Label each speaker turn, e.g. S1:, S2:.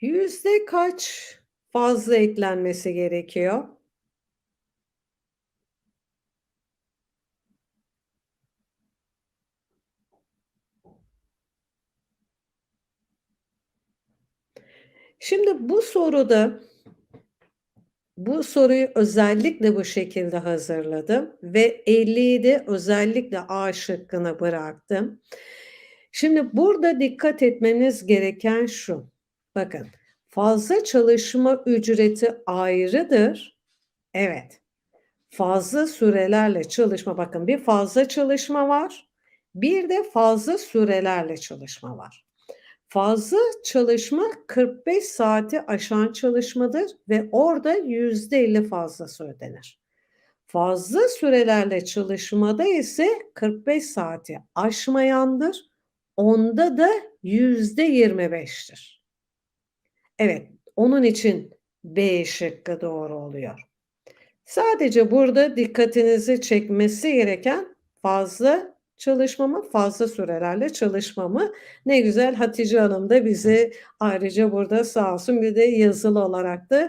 S1: Yüzde kaç fazla eklenmesi gerekiyor? Şimdi bu soruda bu soruyu özellikle bu şekilde hazırladım ve 50'yi de özellikle A şıkkına bıraktım. Şimdi burada dikkat etmeniz gereken şu: Bakın, fazla çalışma ücreti ayrıdır. Evet, fazla sürelerle çalışma bakın bir fazla çalışma var, bir de fazla sürelerle çalışma var. Fazla çalışma 45 saati aşan çalışmadır ve orada %50 fazlası ödenir. Fazla sürelerle çalışmada ise 45 saati aşmayandır. Onda da %25'tir. Evet, onun için B şıkkı doğru oluyor. Sadece burada dikkatinizi çekmesi gereken fazla çalışma mı, fazla sürelerle çalışma mı? Ne güzel Hatice Hanım da bizi ayrıca burada sağ olsun bir de yazılı olarak da